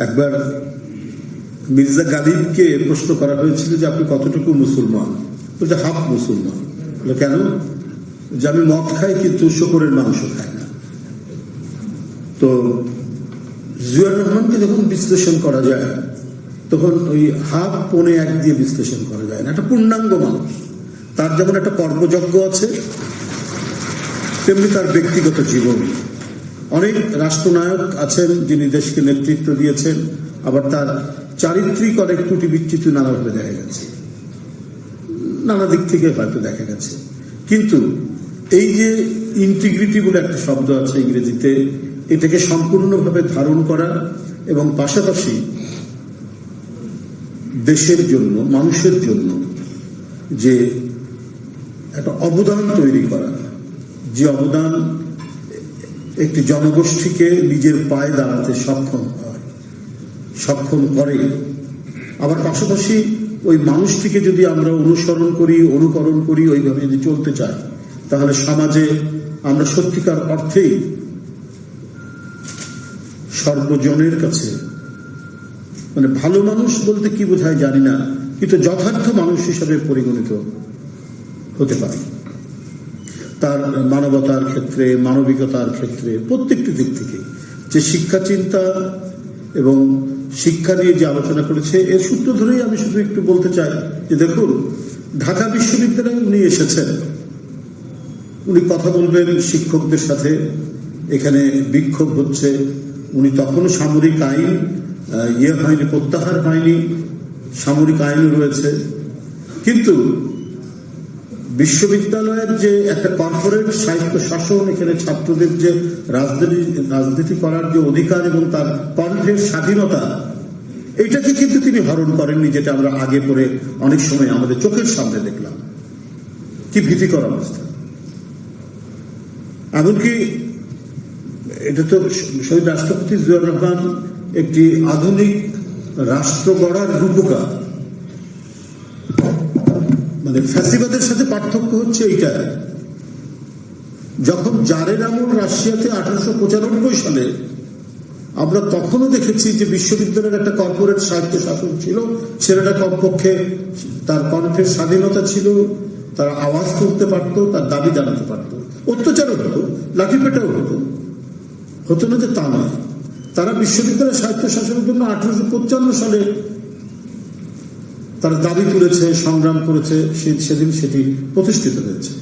একবার মির্জা গালিবকে প্রশ্ন করা হয়েছিল যে আপনি কতটুকু মুসলমান? বলছে হাফ মুসলমান। কেন? যে আমি মদ খাই, কিন্তু শুকরের মাংস খাই না। তো জিয়াউর রহমানকে যখন বিশ্লেষণ করা যায়, তখন ওই হাফ পৌনে এক দিয়ে বিশ্লেষণ করা যায় না। একটা পূর্ণাঙ্গ মানুষ। তার যেমন একটা কর্মযজ্ঞ আছে, তেমনি তার ব্যক্তিগত জীবন। অনেক রাষ্ট্রনায়ক আছেন যিনি দেশকে নেতৃত্ব দিয়েছেন, আবার তার চারিত্রিক অনেক ত্রুটি বিচ্যুতি নানাভাবে দেখা গেছে। নানা দিক থেকে হয়তো দেখা গেছে। কিন্তু এই যে ইন্টিগ্রিটি বলে একটা শব্দ আছে ইংরেজিতে, এটাকে সম্পূর্ণভাবে ধারণ করা এবং পাশাপাশি দেশের জন্য, মানুষের জন্য যে একটা অবদান তৈরি করা, যে অবদান একটি জনগোষ্ঠীকে নিজের পায়ে দাঁড়াতে সক্ষম হয়, সক্ষম করে। আবার পাশাপাশি ওই মানুষটিকে যদি আমরা অনুসরণ করি, অনুকরণ করি, ওইভাবে যদি চলতে চাই, তাহলে সমাজে আমরা সত্যিকার অর্থেই সর্বজনের কাছে মানে ভালো মানুষ বলতে কি বোঝায় জানি না, কিন্তু যথার্থ মানুষ হিসাবে পরিগণিত হতে পারে। তার মানবতার ক্ষেত্রে, মানবিকতার ক্ষেত্রে, প্রত্যেকটি দিক থেকে যে শিক্ষা চিন্তা এবং শিক্ষা নিয়ে যে আলোচনা করেছে, এর সূত্র ধরেই আমি শুধু একটু বলতে চাই যে দেখুন, ঢাকা বিশ্ববিদ্যালয়ে উনি এসেছেন। উনি কথা বলবেন শিক্ষকদের সাথে, এখানে বিক্ষোভ হচ্ছে। উনি তখনও সামরিক আইন ইয়ে হয়নি, প্রত্যাহার হয়নি, সামরিক আইন রয়েছে। কিন্তু বিশ্ববিদ্যালয়ের যে একটা কর্পোরেট সাহিত্য শাসন, এখানে ছাত্রদের যে রাজনীতি রাজনীতি করার যে অধিকার এবং তার কণ্ঠের স্বাধীনতা, এটাকে কিন্তু তিনি হরণ করেননি, যেটা আমরা আগে পরে অনেক সময় আমাদের চোখের সামনে দেখলাম। কি ভীতিকর অবস্থা। এমনকি এটা তো শহীদ রাষ্ট্রপতি জিয়াউর রহমান একটি আধুনিক রাষ্ট্র গড়ার রূপকার। মানে ফ্যাসিবাদের সাথে পার্থক্য হচ্ছে এইটা। যখন জারের আমল রাশিয়াতে আঠারোশো পঁচানব্বই সালে, আমরা তখনও দেখেছি যে বিশ্ববিদ্যালয়ের একটা কর্পোরেট সাহিত্য শাসন ছিল। ছেলেটা কমপক্ষে তার কণ্ঠের স্বাধীনতা ছিল, তার আওয়াজ তুলতে পারত, তার দাবি জানাতে পারত। অত্যাচারও হতো, লাঠিপেটাও হতো। হতো না যে তা নয়। তারা বিশ্ববিদ্যালয়ের সাহিত্য শাসনের জন্য আঠারোশো পঞ্চান্ন সালে তারা দাবি তুলেছে সংগ্রাম করেছে সেদিন সেটি প্রতিষ্ঠিত হয়েছে।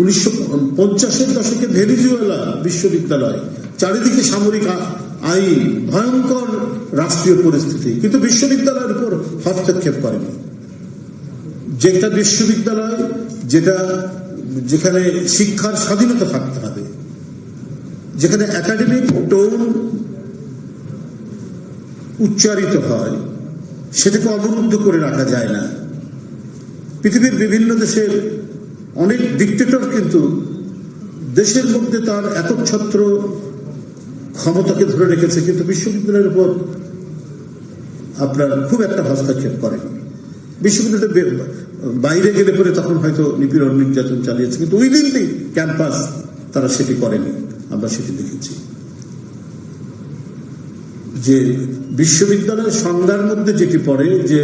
উনিশশো পঞ্চাশের দশকে ভেনিজুয়েলা বিশ্ববিদ্যালয় চারিদিকে সামরিক আইন, ভয়ঙ্কর রাষ্ট্রীয় পরিস্থিতি, কিন্তু বিশ্ববিদ্যালয়ের উপর হস্তক্ষেপ করেনি। যেটা বিশ্ববিদ্যালয়, যেটা যেখানে শিক্ষার স্বাধীনতা থাকতে হবে, যেখানে একাডেমিক টোন উচ্চারিত হয় সেটাকে অবরুদ্ধ করে রাখা যায় না। পৃথিবীর বিভিন্ন দেশের অনেক ডিক্টেটর কিন্তু দেশের মধ্যে তার একচ্ছত্র ক্ষমতাকে ধরে রেখেছে, কিন্তু বিশ্ববিদ্যালয়ের উপর আপনার খুব একটা হস্তক্ষেপ করেন বিশ্ববিদ্যালয়ের বাইরে গেলে পরে তখন হয়তো নিপীড়ন নির্যাতন চালিয়েছে, কিন্তু ওই দিনই ক্যাম্পাস তারা সেটি করেনি, আমরা সেটি দেখেছি। যে বিশ্ববিদ্যালয়ের সংজ্ঞার মধ্যে যেটি পড়ে, যে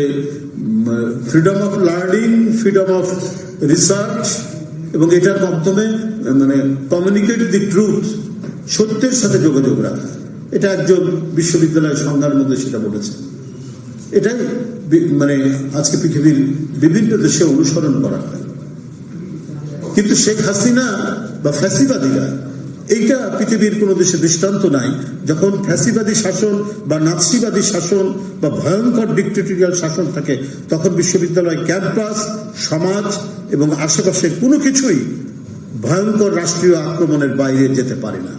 freedom of learning freedom of research এবং এটার মাধ্যমে মানে কমিউনিকেট দি ট্রুথ সত্যের সাথে যোগাযোগ রাখা। এটা একজন বিশ্ববিদ্যালয়ের সংজ্ঞার মধ্যে সেটা বলেছে। এটাই মানে আজকে পৃথিবীর বিভিন্ন দেশে অনুসরণ করা হয়। কিন্তু শেখ হাসিনা বা ফ্যাসিবাদীরা এইটা পৃথিবীর কোন দেশে দৃষ্টান্ত নাই। যখন ফ্যাসিবাদী শাসন বা নাৎসিবাদী শাসন বা ভয়ঙ্কর ডিক্টেটোরিয়াল শাসন থাকে, তখন বিশ্ববিদ্যালয় ক্যাম্পাস, সমাজ এবং আশেপাশের কোনো কিছুই ভয়ঙ্কর রাষ্ট্রীয় আক্রমণের বাইরে যেতে পারে না।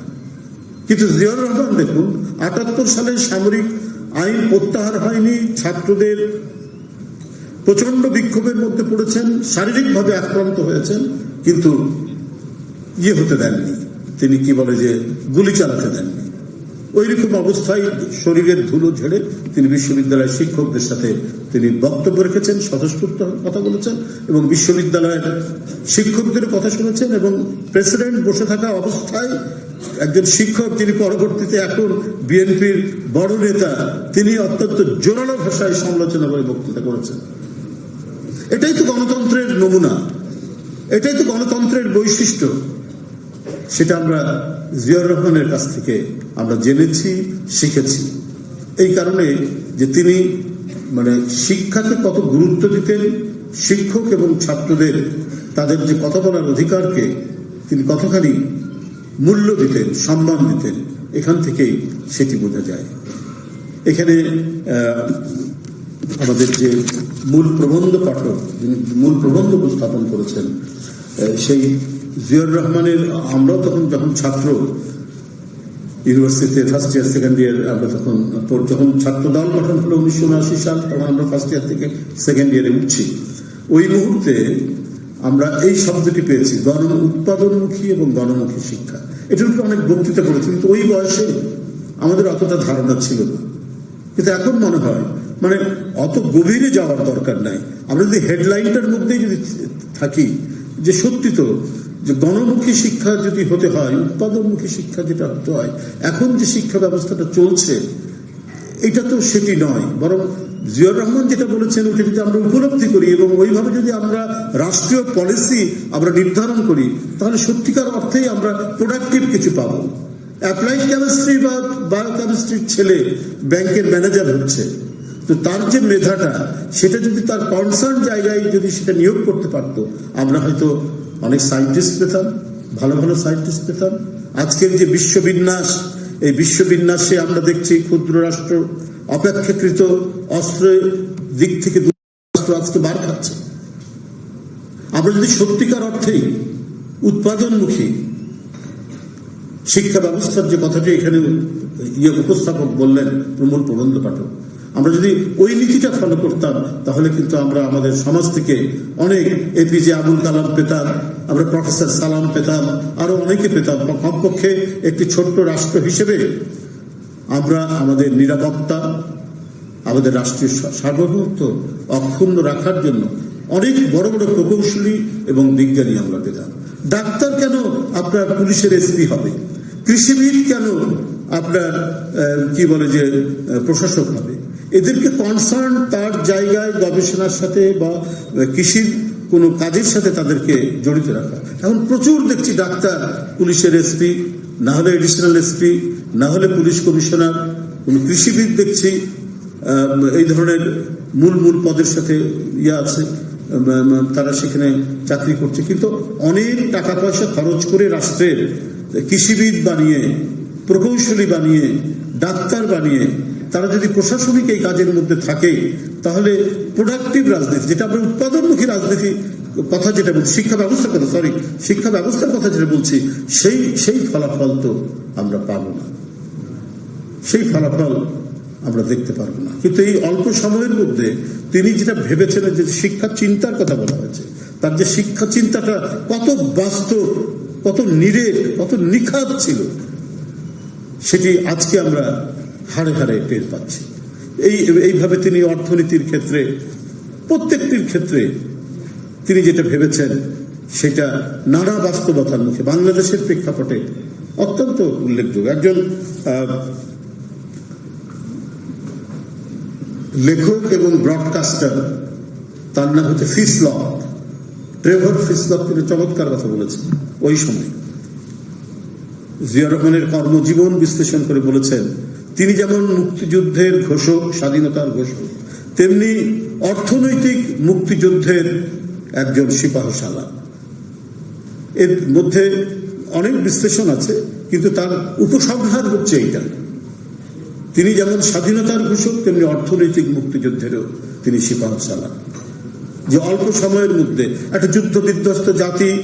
কিন্তু জিয়াউর রহমান দেখুন, আটাত্তর সালে সামরিক আইন প্রত্যাহার হয়নি, ছাত্রদের প্রচণ্ড বিক্ষোভের মধ্যে পড়েছেন, শারীরিকভাবে আক্রান্ত হয়েছেন, কিন্তু ইয়ে হতে দেননি। তিনি কি বলে যে গুলি চালাতে দেননি ওই রকম অবস্থায় শরীরের ধুলো ঝেড়ে তিনি বিশ্ববিদ্যালয়ের শিক্ষকদের সাথে তিনি বক্তব্য রেখেছেন, স্বতঃস্ফূর্ত কথা বলেছেন এবং বিশ্ববিদ্যালয়ের শিক্ষকদের কথা শুনেছেন এবং প্রেসিডেন্ট বসে থাকা অবস্থায় একজন শিক্ষক যিনি পরবর্তীতে এখন বিএনপির বড় নেতা, তিনি অত্যন্ত জোরালো ভাষায় সমালোচনা করে বক্তৃতা করেছেন। এটাই তো গণতন্ত্রের নমুনা। এটাই তো গণতন্ত্রের বৈশিষ্ট্য। সেটা আমরা জিয়াউর রহমানের কাছ থেকে আমরা জেনেছি, শিখেছি। এই কারণে যে তিনি মানে শিক্ষাকে কত গুরুত্ব দিতেন, শিক্ষক এবং ছাত্রদের তাদের যে কথা বলার অধিকারকে তিনি কতখানি মূল্য দিতেন, সম্মান দিতেন, এখান থেকেই সেটি বোঝা যায়। এখানে আমাদের যে মূল প্রবন্ধ পাঠক, যিনি মূল প্রবন্ধ উপস্থাপন করেছেন সেই জিয়র রহমানের আমরাও তখন যখন ছাত্র, ইউনিভার্সিটিতে ফার্স্ট ইয়ার সেকেন্ড ইয়ার আমরা তখন যখন ছাত্র দল গঠন হলো উনিশশো উনআশি সাল, তখন আমরা ফার্স্ট ইয়ার থেকে সেকেন্ড ইয়ারে উঠছি। ওই মুহূর্তে আমরা এই শব্দটি পেয়েছি, গণ উৎপাদনমুখী এবং গণমুখী শিক্ষা। এটার উপরে অনেক বক্তৃতা করেছি, কিন্তু ওই বয়সে আমাদের অতটা ধারণা ছিল না। কিন্তু এখন মনে হয় মানে অত গভীরে যাওয়ার দরকার নাই। আমরা যদি হেডলাইনটার মধ্যেই যদি থাকি, যে সত্যি তো যে গণমুখী শিক্ষা যদি হতে হয়, উৎপাদনমুখী শিক্ষা যেটা হতে হয়, এখন যে শিক্ষা ব্যবস্থাটা চলছে, এটা তো সেটি নয়। বরং জিয়র রহমান যেটা বলেছেন, ওটা যদি আমরা উপলব্ধি করি এবং ওইভাবে যদি আমরা রাষ্ট্রীয় পলিসি আমরা নির্ধারণ করি, তাহলে সত্যিকার অর্থেই আমরা প্রোডাক্টিভ কিছু পাবো। অ্যাপ্লাইড কেমিস্ট্রি বা বায়োকেমিস্ট্রির ছেলে ব্যাংকের ম্যানেজার হচ্ছে। তো তার যে মেধাটা, সেটা যদি তার কনসার্ন জায়গায় যদি সেটা নিয়োগ করতে পারতো, আমরা হয়তো অনেক সায়েন্টিস্ট পেতাম, ভালো ভালো সায়েন্টিস্ট পেতাম। আজকের যে বিশ্ববিন্যাস, এই বিশ্ববিন্যাসে আমরা দেখছি ক্ষুদ্র রাষ্ট্র অপেক্ষাকৃত অস্ত্রের দিক থেকে রাষ্ট্র আজকে বার খাচ্ছে। আমরা যদি সত্যিকার অর্থেই উৎপাদনমুখী শিক্ষা ব্যবস্থার যে কথাটি এখানে ইয়ে উপস্থাপক বললেন প্রমোদ প্রবন্ধ পাঠক আমরা যদি ওই নীতিটা ফলো করতাম, তাহলে কিন্তু আমরা আমাদের সমাজ থেকে অনেক এপিজে আবুল কালাম পেতাম, আমরা প্রফেসর সালাম পেতাম, আরও অনেকে পেতাম। কমপক্ষে একটি ছোট্ট রাষ্ট্র হিসেবে আমরা আমাদের নিরাপত্তা, আমাদের রাষ্ট্রীয় সা- সার্বভৌমত্ব অক্ষুণ্ণ রাখার জন্য অনেক বড় বড় প্রকৌশলী এবং বিজ্ঞানী আমরা পেতাম। ডাক্তার কেন আপনার পুলিশের এসপি হবে? কৃষিবিদ কেন আপনার কি বলে যে প্রশাসক হবে? এদেরকে কনসার্ন তার জায়গায় গবেষণার সাথে বা কৃষির কোনো কাজের সাথে তাদেরকে জড়িত রাখা। এখন প্রচুর দেখছি ডাক্তার, পুলিশের এসপি না হলে এডিশনাল এসপি না হলে পুলিশ কমিশনার, কোনো কৃষিবিদ দেখছি এই ধরনের মূল মূল পদের সাথে ইয়ে আছে তারা সেখানে চাকরি করছে। কিন্তু অনেক টাকা পয়সা খরচ করে রাষ্ট্রের কৃষিবিদ বানিয়ে, প্রকৌশলী বানিয়ে ডাক্তার বানিয়ে, তারা যদি প্রশাসনিক এই কাজের মধ্যে থাকে, তাহলে প্রোডাক্টিভ রাজনীতি, যেটা আমরা উৎপাদনমুখী রাজনীতি কথা যেটা বলছি, শিক্ষা ব্যবস্থার কথা সরি শিক্ষা ব্যবস্থার কথা যেটা বলছি, সেই সেই ফলাফল তো আমরা পাবো না। সেই ফলাফল আমরা দেখতে পারব না। কিন্তু এই অল্প সময়ের মধ্যে তিনি যেটা ভেবেছিলেন যে শিক্ষা চিন্তার কথা বলা হয়েছে, তার যে শিক্ষা চিন্তাটা কত বাস্তব, কত নিরেট, কত নিখাত ছিল সেটি আজকে আমরা হাড়ে হাড়ে টের পাচ্ছি। এই, এইভাবে তিনি অর্থনীতির ক্ষেত্রে, প্রত্যেকটির ক্ষেত্রে তিনি যেটা ভেবেছেন, সেটা নানা বাস্তবতার মুখে বাংলাদেশের প্রেক্ষাপটে অত্যন্ত উল্লেখযোগ্য। একজন লেখক এবং ব্রডকাস্টার তার নাম হচ্ছে ফিসলক, ট্রেভর ফিসলক তিনি চমৎকার কথা বলেছেন ওই সময়। জিয়া রহমানের কর্মজীবন বিশ্লেষণ করে বলেছেন, তিনি যেমন মুক্তিযুদ্ধের ঘোষক, স্বাধীনতার ঘোষক, তেমনি অর্থনৈতিক মুক্তিযুদ্ধের একজন সিপাহশালা। এর মধ্যে অনেক বিশ্লেষণ আছে, কিন্তু তার উপসংহার হচ্ছে এইটা। তিনি যেমন স্বাধীনতার ঘোষক, তেমনি অর্থনৈতিক মুক্তিযুদ্ধেরও তিনি সিপাহশালা। যে অল্প সময়ের মধ্যে একটা যুদ্ধ বিধ্বস্ত জাতি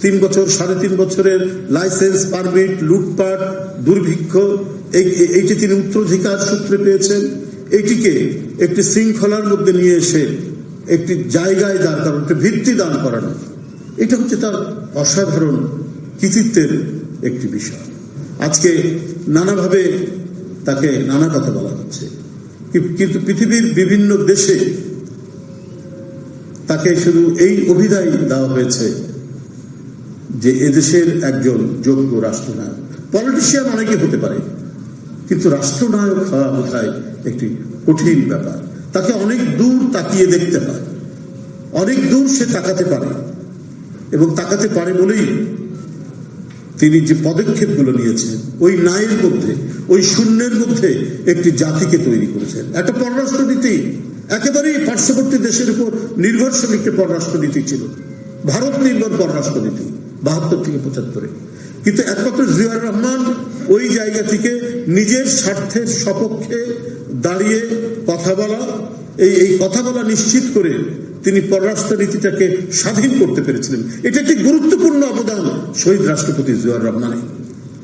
তিন বছর, সাড়ে তিন বছরের লাইসেন্স পারমিট লুটপাট, দুর্ভিক্ষ, এই- এই- এইটি তিনি উত্তরাধিকার সূত্রে পেয়েছেন। এটিকে একটি শৃঙ্খলার মধ্যে নিয়ে এসে একটি জায়গায় দাঁড় করানো, একটি ভিত্তি দান করানো, এটা হচ্ছে তার অসাধারণ কৃতিত্বের একটি বিষয়। আজকে নানাভাবে তাকে নানা কথা বলা হচ্ছে। কিন্তু পৃথিবীর বিভিন্ন দেশে তাকে শুধু এই অভিধায় দেওয়া হয়েছে যে এদেশের একজন যোগ্য রাষ্ট্রনায়ক। পলিটিশিয়ান অনেকে হতে পারে, কিন্তু রাষ্ট্রনায়ক হওয়া বোধহয় একটি কঠিন ব্যাপার। তাকে অনেক দূর তাকিয়ে দেখতে হয়। অনেক দূর সে তাকাতে পারে। এবং তাকাতে পারে বলেই তিনি যে পদক্ষেপগুলো নিয়েছেন, ওই নায়ের মধ্যে, ওই শূন্যের মধ্যে একটি জাতিকে তৈরি করেছেন। একটা পররাষ্ট্রনীতি, একেবারেই পার্শ্ববর্তী দেশের উপর নির্ভরশীল একটি পররাষ্ট্রনীতি ছিল। ভারত নির্ভর পররাষ্ট্রনীতি। বাহাত্তর থেকে পঁচাত্তরে। কিন্তু একমাত্র জিয়াউর রহমান ওই জায়গা থেকে নিজের স্বার্থের সপক্ষে দাঁড়িয়ে কথা বলা, এই এই কথা বলা নিশ্চিত করে তিনি পররাষ্ট্র নীতিটাকে স্বাধীন করতে পেরেছিলেন। এটা একটি গুরুত্বপূর্ণ অবদান শহীদ রাষ্ট্রপতি জিয়াউর রহমানের।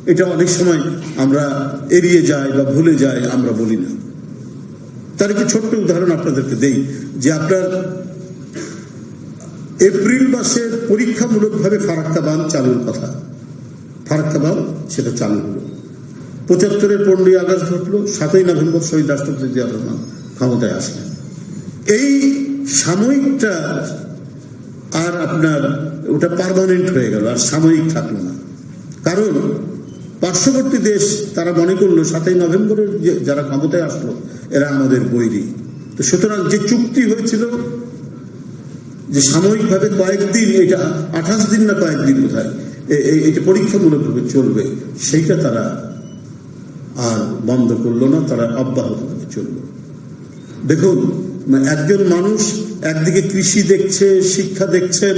এটা অনেক সময় আমরা এড়িয়ে যাই বা ভুলে যাই, আমরা বলি না। তার একটি ছোট্ট উদাহরণ আপনাদেরকে দেই যে আপনার এপ্রিল মাসে পরীক্ষামূলকভাবে ফারাক্কা বাঁধ চালুর কথা। ফারাক্কা বাঁধ, সেটা চালু হলো। পঁচাত্তরের পনেরোই আগস্ট ঘটলো, সাতই নভেম্বর শহীদ রাষ্ট্রপতি জিয়া রহমান ক্ষমতায় আসলেন। এই সাময়িকটা আর আপনার, ওটা পারমানেন্ট হয়ে গেল, আর সাময়িক থাকল না। কারণ পার্শ্ববর্তী দেশ, তারা মনে করল সাতই নভেম্বরের যারা ক্ষমতায় আসলো, এরা আমাদের বৈরী। তো সুতরাং যে চুক্তি হয়েছিল যে সাময়িকভাবে কয়েকদিন এটা, আঠাশ দিন না কয়েকদিন হয় এটা পরীক্ষামূলকভাবে চলবে, সেইটা তারা আর বন্ধ করল না, তারা অব্যাহত ভাবে চলল দেখুন মানে একজন মানুষ একদিকে কৃষি দেখছে, শিক্ষা দেখছেন,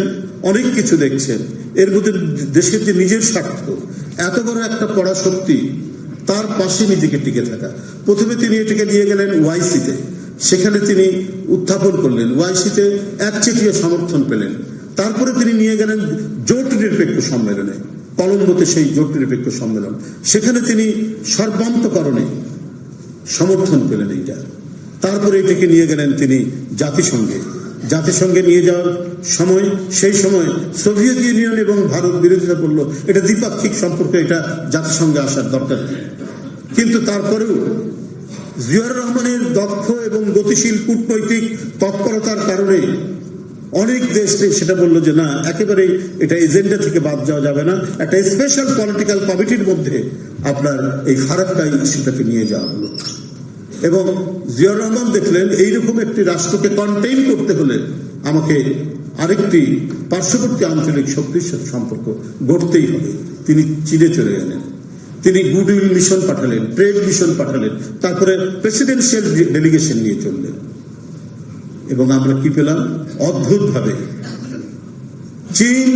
অনেক কিছু দেখছেন, এর মধ্যে দেশের যে নিজের স্বার্থ, এত বড় একটা পড়া সত্যি তার পাশে নিজেকে টিকে থাকা। প্রথমে তিনি এটাকে নিয়ে গেলেন ওয়াইসিতে সেখানে তিনি উত্থাপন করলেন। ওয়াইসিতে একচেটিয়া সমর্থন পেলেন। তারপরে তিনি নিয়ে গেলেন জোট নিরপেক্ষ সম্মেলনে, কলম্বোতে সেই জোট নিরপেক্ষ সম্মেলন। সেখানে তিনি সর্বান্তকরণে সমর্থন পেলেন এইটা। তারপরে এটাকে নিয়ে গেলেন তিনি জাতিসংঘে। জাতিসংঘে নিয়ে যাওয়ার সময়, সেই সময় সোভিয়েত ইউনিয়ন এবং ভারত বিরোধিতা করল। এটা দ্বিপাক্ষিক সম্পর্ক, এটা জাতিসংঘে আসার দরকার কিন্তু তারপরেও জিয়াউর রহমানের দক্ষ এবং গতিশীল কূটনৈতিক তৎপরতার কারণে অনেক দেশ সেটা বলল যে, না, একেবারে এটা এজেন্ডা থেকে বাদ যাওয়া যাবে না। একটা স্পেশাল পলিটিক্যাল কমিটির মধ্যে আপনার এই ফারাক্কা ইস্যুটাকে নিয়ে যাওয়া হলো। এবং জিয়াউর রহমান দেখলেন, এইরকম একটি রাষ্ট্রকে কন্টেইন করতে হলে আমাকে আরেকটি পার্শ্ববর্তী আঞ্চলিক শক্তির সাথে সম্পর্ক গড়তেই হবে। তিনি চীনে চলে গেলেন তিনি গুডউইল মিশন পাঠালেন, ট্রেড মিশন পাঠালেন, তারপরে প্রেসিডেন্সিয়াল ডেলিগেশন নিয়ে চললেন। এবং আমরা কি পেলাম? অদ্ভুতভাবে চীন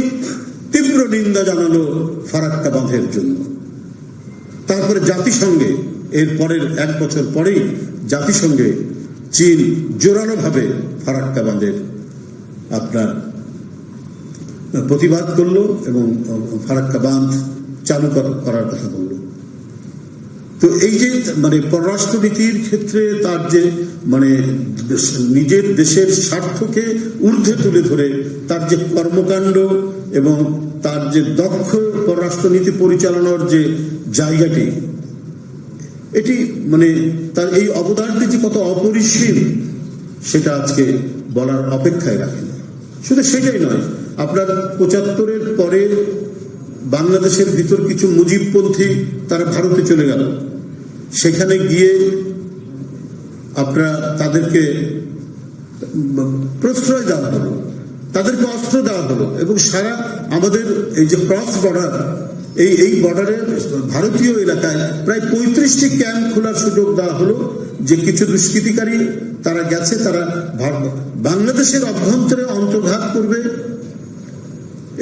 তীব্র নিন্দা জানালো ফারাক্কা বাঁধের জন্য। তারপরে জাতিসংঘে, এর পরের এক বছর পরেই জাতিসংঘে চীন জোরালোভাবে ফারাক্কা বাঁধের আপনার প্রতিবাদ করল এবং ফারাক্কা বাঁধ চালু করার কথা বলল। তো এই যে মানে পররাষ্ট্রনীতির ক্ষেত্রে তার যে মানে নিজের দেশের স্বার্থকে ঊর্ধ্বে তুলে ধরে তার যে কর্মকাণ্ড এবং তার যে দক্ষ পররাষ্ট্রনীতি পরিচালনার যে জায়গাটি, এটি মানে তার এই অবদানটি যে কত অপরিসীম, সেটা আজকে বলার অপেক্ষায় রাখেন। শুধু সেটাই নয়, আপনার পঁচাত্তরের পরে বাংলাদেশের ভিতর কিছু মুজিবপন্থী তারা ভারতে চলে গেল। সেখানে গিয়ে আপনারা তাদেরকে প্রশ্রয় দেওয়া হলো, তাদেরকে অস্ত্র দেওয়া হলো এবং সারা আমাদের এই যে ক্রস বর্ডার এই এই বর্ডারের ভারতীয় এলাকায় প্রায় পঁয়ত্রিশটি ক্যাম্প খোলার সুযোগ দেওয়া হলো যে কিছু দুষ্কৃতিকারী তারা গেছে, তারা বাংলাদেশের অভ্যন্তরে অন্তর্ঘাত করবে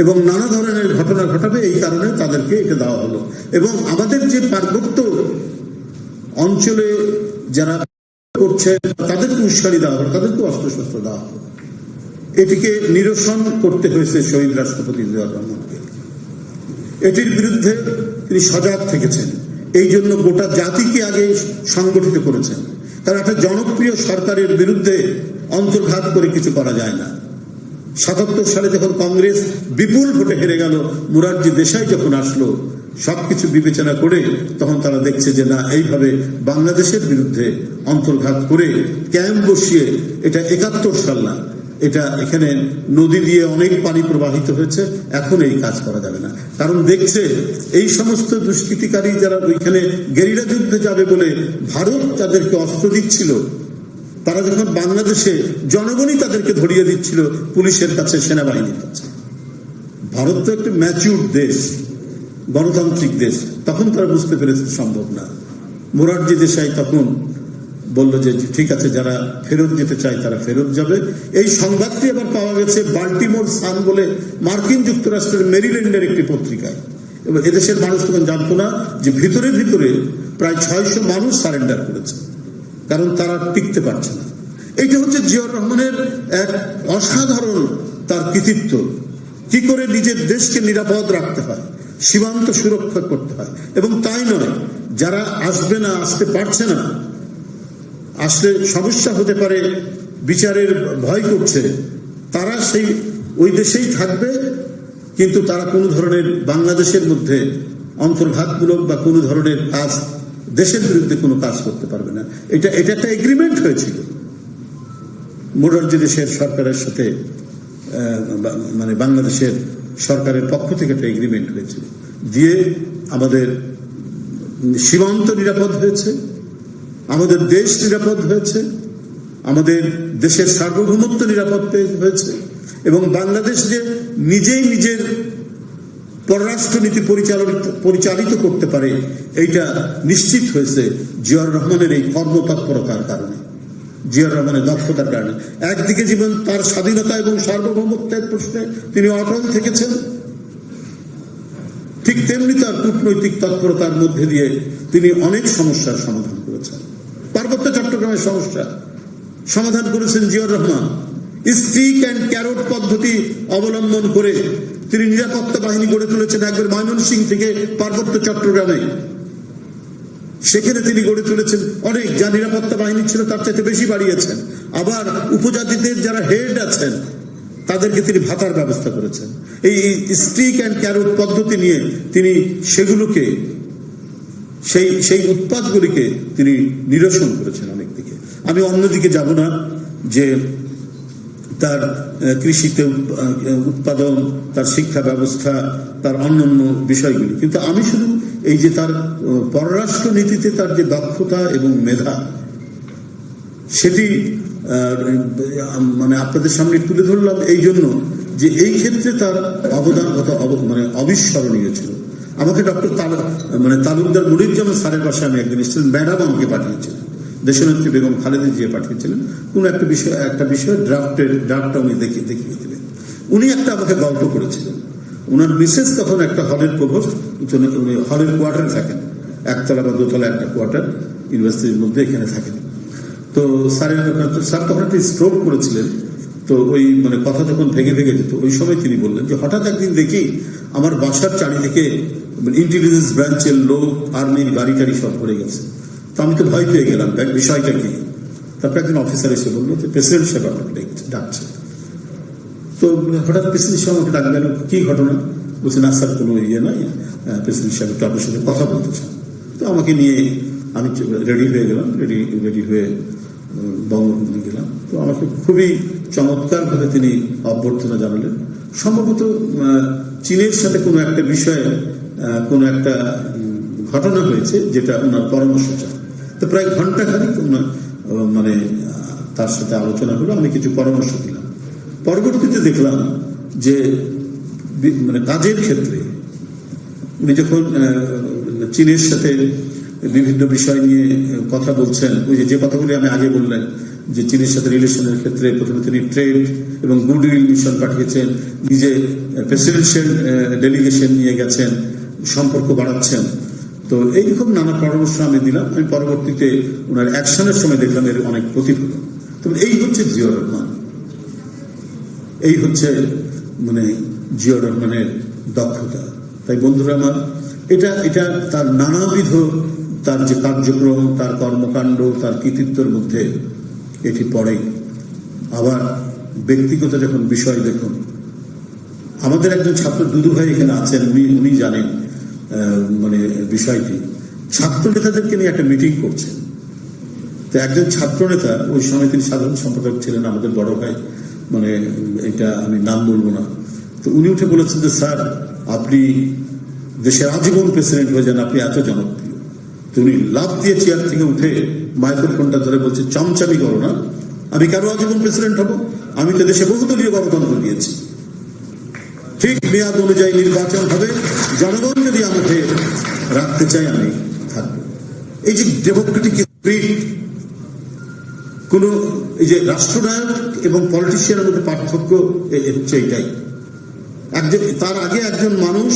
এবং নানা ধরনের ঘটনা ঘটাবে, এই কারণে তাদেরকে এটা দেওয়া হলো। এবং আমাদের যে পার্বত্য অঞ্চলে যারা করছে, তাদেরকে উস্কানি দেওয়া হলো তাদেরকে অস্ত্রশস্ত্র দেওয়া হলো এটিকে নিরসন করতে হয়েছে শহীদ রাষ্ট্রপতি এটির বিরুদ্ধে তিনি সজাগ থেকেছেন। এই জন্য গোটা জাতিকে আগে সংগঠিত করেছেন। কারণ একটা জনপ্রিয় সরকারের বিরুদ্ধে অন্তর্ঘাত করে কিছু করা যায় না। সাতাত্তর সালে যখন কংগ্রেস বিপুল ভোটে হেরে গেল, মুরারজি দেশাই যখন আসলো সবকিছু বিবেচনা করে তখন তারা দেখছে যে না, এইভাবে বাংলাদেশের বিরুদ্ধে অন্তর্ঘাত করে ক্যাম্প বসিয়ে এটা একাত্তর সাল না, এটা এখানে নদী দিয়ে অনেক পানি প্রবাহিত হয়েছে, এখন এই কাজ করা যাবে না। কারণ দেখছে এই সমস্ত দুষ্কৃতিকারী যারা ওইখানে গেরিলা যুদ্ধে যাবে বলে ভারত তাদেরকে অস্ত্র দিচ্ছিল, তারা যখন বাংলাদেশে জনগণই তাদেরকে ধরিয়ে দিচ্ছিল, পুলিশের কাছে সেনাবাহিনীর কাছে। ভারত তো একটা ম্যাচিউর দেশ। গণতান্ত্রিক দেশ, তখন তারা বুঝতে পেরেছে সম্ভব না। মোরারজি দেশাই তখন বলল যে ঠিক আছে, যারা ফেরত যেতে চায় তারা ফেরত যাবে। এই সংবাদটি আবার পাওয়া গেছে বাল্টিমোর সান বলে মার্কিন যুক্তরাষ্ট্রের মেরিল্যান্ডের একটি পত্রিকায়। এবং এদেশের মানুষ তখন জানতো না যে, ভিতরে ভিতরে প্রায় ছয়শো মানুষ সারেন্ডার করেছে, কারণ তারা টিকতে পারছে না। এইটা হচ্ছে জিয়াউর রহমানের এক অসাধারণ তার কৃতিত্ব। কি করে নিজের দেশকে নিরাপদ রাখতে হয়? সীমান্ত সুরক্ষা করতে হয়। এবং তাই নয়, যারা আসবে না, আসতে পারছে না, আসলে সমস্যা হতে পারে, বিচারের ভয় করছে, তারা সেই, ওই দেশেই থাকবে, কিন্তু তারা কোনো ধরনের বাংলাদেশের মধ্যে অন্তর্ঘাতমূলক বা কোনো ধরনের কাজ, দেশের বিরুদ্ধে কোনো কাজ করতে পারবে না। এটা এটা একটা এগ্রিমেন্ট হয়েছিল। মোরারজি দেশের সরকারের সাথে মানে বাংলাদেশের সরকারের পক্ষ থেকে একটা এগ্রিমেন্ট হয়েছিল, দিয়ে আমাদের সীমান্ত নিরাপদ হয়েছে, আমাদের দেশ নিরাপদ হয়েছে, আমাদের দেশের সার্বভৌমত্ব নিরাপদ হয়েছে, এবং বাংলাদেশ যে নিজেই নিজের পররাষ্ট্রনীতি পরিচালিত পরিচালিত করতে পারে, এইটা নিশ্চিত হয়েছে জিয়াউর রহমানের এই কর্মতৎপরতার কারণে। জিয়াউর রহমানের দক্ষতার কারণে। একদিকে জীবন তার স্বাধীনতা এবং সার্বভৌমত্বের প্রশ্নে তিনি অটল থেকেছেন। ঠিক তেমনি তার কূটনৈতিক তৎপরতার মধ্যে দিয়ে তিনি অনেক সমস্যার সমাধান করেছেন। পার্বত্য চট্টগ্রামের সমস্যা। সমাধান করেছেন Ziaur Rahman. Stick and carrot পদ্ধতি অবলম্বন করে তিনি নিরাপত্তা বাহিনী গড়ে তুলেছেন একবার ময়মনসিং থেকে পার্বত্য চট্টগ্রামে। সেখানে তিনি গড়ে তুলেছেন অনেক। যা নিরাপত্তা বাহিনী ছিল তার চাইতে বেশি বাড়িয়েছেন। আবার উপজাতিদের যারা হেড আছেন, তাদেরকে তিনি ভাতার ব্যবস্থা করেছেন। এই স্টিক অ্যান্ড ক্যারট পদ্ধতি নিয়ে তিনি সেগুলোকে, সেই সেই উৎপাদগুলিকে তিনি নিরসন করেছেন অনেক দিকে। আমি অন্যদিকে যাব না যে তার কৃষিতে উৎপাদন, তার শিক্ষা ব্যবস্থা, তার অন্যান্য বিষয়গুলি। কিন্তু আমি শুধু এই যে তার পররাষ্ট্র নীতিতে তার যে দক্ষতা এবং মেধা, সেটি মানে আপনাদের সামনে তুলে ধরলাম এই জন্য যে এই ক্ষেত্রে তার অবদান কত মানে অবিস্মরণীয় ছিল। আমাকে ডক্টর মানে তালুকদার মুরিজ্জামান স্যারের পাশে আমি একদিন এসেছিলেন ম্যাডাম আমাকে পাঠিয়েছিলেন দেশনেত্রী বেগম খালেদা জিয়া পাঠিয়েছিলেন কোন একটা বিষয় একটা বিষয় ড্রাফটের ড্রাফটটা উনি দেখিয়ে দেখিয়ে দিলেন। উনি একটা আমাকে গল্প করেছিলেন। ওনার মিসেস তখন একটা হলের প্রভোস্ট উনি হলের কোয়ার্টারে থাকেন। একতলা বা দোতলা একটা কোয়ার্টার, ইউনিভার্সিটির মধ্যে এখানে থাকেন। তো স্যারের স্যার তখন একটা স্ট্রোক করেছিলেন, তো ওই মানে কথা যখন ভেঙে ভেঙে যেত, ওই সময় তিনি বললেন যে হঠাৎ একদিন দেখি আমার বাসার চারিদিকে ইন্টেলিজেন্স ব্রাঞ্চের লোক আর্মির গাড়ি টাড়ি সব পড়ে গেছে। তো আমি তো ভয় পেয়ে গেলাম, বিষয়টা কি? তারপর একজন অফিসার এসে বলল যে প্রেসিডেন্ট সাহেব আপনাকে ডাকছে। তো হঠাৎ প্রেসিডেন্ট সাহেব আমাকে ডাকবেন কি ঘটনা? বলছে, না স্যার, কোনো ইয়ে নয় প্রেসিডেন্ট সাহেব একটু আপনার সাথে কথা বলতে চান তো আমাকে নিয়ে আমি রেডি হয়ে গেলাম রেডি রেডি হয়ে বঙ্গবন্ধু গেলাম। তো আমাকে খুবই চমৎকারভাবে তিনি অভ্যর্থনা জানালেন। সম্ভবত চীনের সাথে কোনো একটা বিষয়ে কোনো একটা ঘটনা হয়েছে যেটা ওনার পরামর্শ চান তো প্রায় ঘণ্টা ওনার মানে তার সাথে আলোচনা হলো। আমি কিছু পরামর্শ দিলাম। পরবর্তীতে দেখলাম যে মানে কাজের ক্ষেত্রে উনি যখন চীনের সাথে বিভিন্ন বিষয় নিয়ে কথা বলছেন, ওই যে যে কথাগুলি আমি আগে বললেন, যে চীনের সাথে রিলেশনের ক্ষেত্রে প্রথমে তিনি ট্রেড এবং গুডউইল মিশন পাঠিয়েছেন, নিজে প্রেসিডেন্সিয়াল ডেলিগেশন নিয়ে গেছেন, সম্পর্ক বাড়াচ্ছেন। তো এইরকম নানা পরামর্শ আমি দিলাম। আমি পরবর্তীতে ওনার অ্যাকশনের সময় দেখলাম এর অনেক প্রতিফলন। তবে এই হচ্ছে জিয়র রহমান। এই হচ্ছে মানে জিয়র রহমানের দক্ষতা। তাই বন্ধুরা আমার, এটা এটা তার নানাবিধ তার যে কার্যক্রম, তার কর্মকাণ্ড, তার কৃতিত্বের মধ্যে এটি পড়ে। আবার ব্যক্তিগত যখন বিষয় দেখুন, আমাদের একজন ছাত্র দুদু ভাই এখানে আছেন, উনি উনি জানেন মানে বিষয়টি। ছাত্র নেতাদেরকে নিয়ে একটা মিটিং করছেন। তো একজন ছাত্র নেতা, ওই সময় তিনি সাধারণ সম্পাদক ছিলেন আমাদের বড় ভাই মানে এটা আমি নাম বলব না। তো উনি উঠে বলেছেন যে, স্যার, আপনি দেশের আজীবন প্রেসিডেন্ট হয়ে যান, আপনি এত জনপ্রিয়। তো উনি লাভ দিয়ে চেয়ার থেকে উঠে মাইক্রোফোনটা ধরে বলছে, চমচামি করো না, আমি কেন আজীবন প্রেসিডেন্ট হব? আমি তো দেশে বহুদলীয় গণতন্ত্র দিয়েছি। ঠিক মেয়াদ অনুযায়ী নির্বাচন হবে। জনগণ যদি আমাকে রাখতে চাই আমি থাকব। এই যে ডেমোক্রেটিক স্পিরিট কোন, এই যে রাষ্ট্রনায়ক এবং পলিটিশিয়ানের মধ্যে পার্থক্য হচ্ছে এটাই। একজন, তার আগে একজন মানুষ,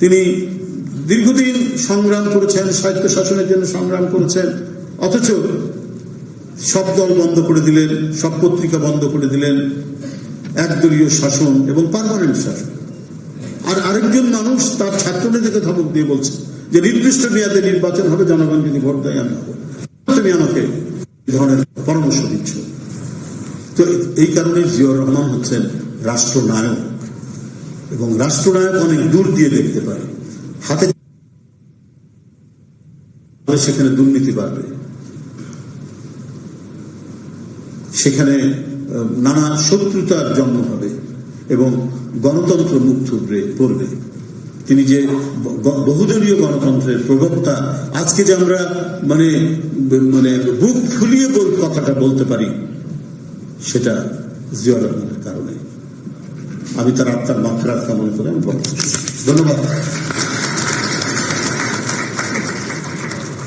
তিনি দীর্ঘদিন সংগ্রাম করেছেন সাহিত্য শাসনের জন্য সংগ্রাম করেছেন, অথচ সব দল বন্ধ করে দিলেন, সব পত্রিকা বন্ধ করে দিলেন, একদলীয় শাসন এবং পার্মানেন্ট শাসন। আর আরেকজন মানুষ তার ছাত্রনেতাকে ধমক দিয়ে বলছে যে, নির্দিষ্ট মেয়াদে নির্বাচন হবে, জনগণ যদি ভোট দেয়, আমি হব তুমি আমাকে ধরনের পরামর্শ দিচ্ছ। তো এই কারণে জিয়র রহমান হচ্ছেন রাষ্ট্রনায়ক এবং রাষ্ট্রনায়ক অনেক দূর দিয়ে দেখতে পারে। হাতে সেখানে দুর্নীতি বাড়বে। সেখানে নানা শত্রুতার জন্ম হবে এবং গণতন্ত্র মুখ থুবড়ে পড়বে। তিনি যে বহুদলীয় গণতন্ত্রের প্রবক্তা, আজকে যে আমরা মানে মানে বুক ফুলিয়ে বল- কথাটা বলতে পারি, সেটা জিয়া রহমানের কারণে। আমি তার আত্মার মাত্রা কামনা করে আমি ধন্যবাদ।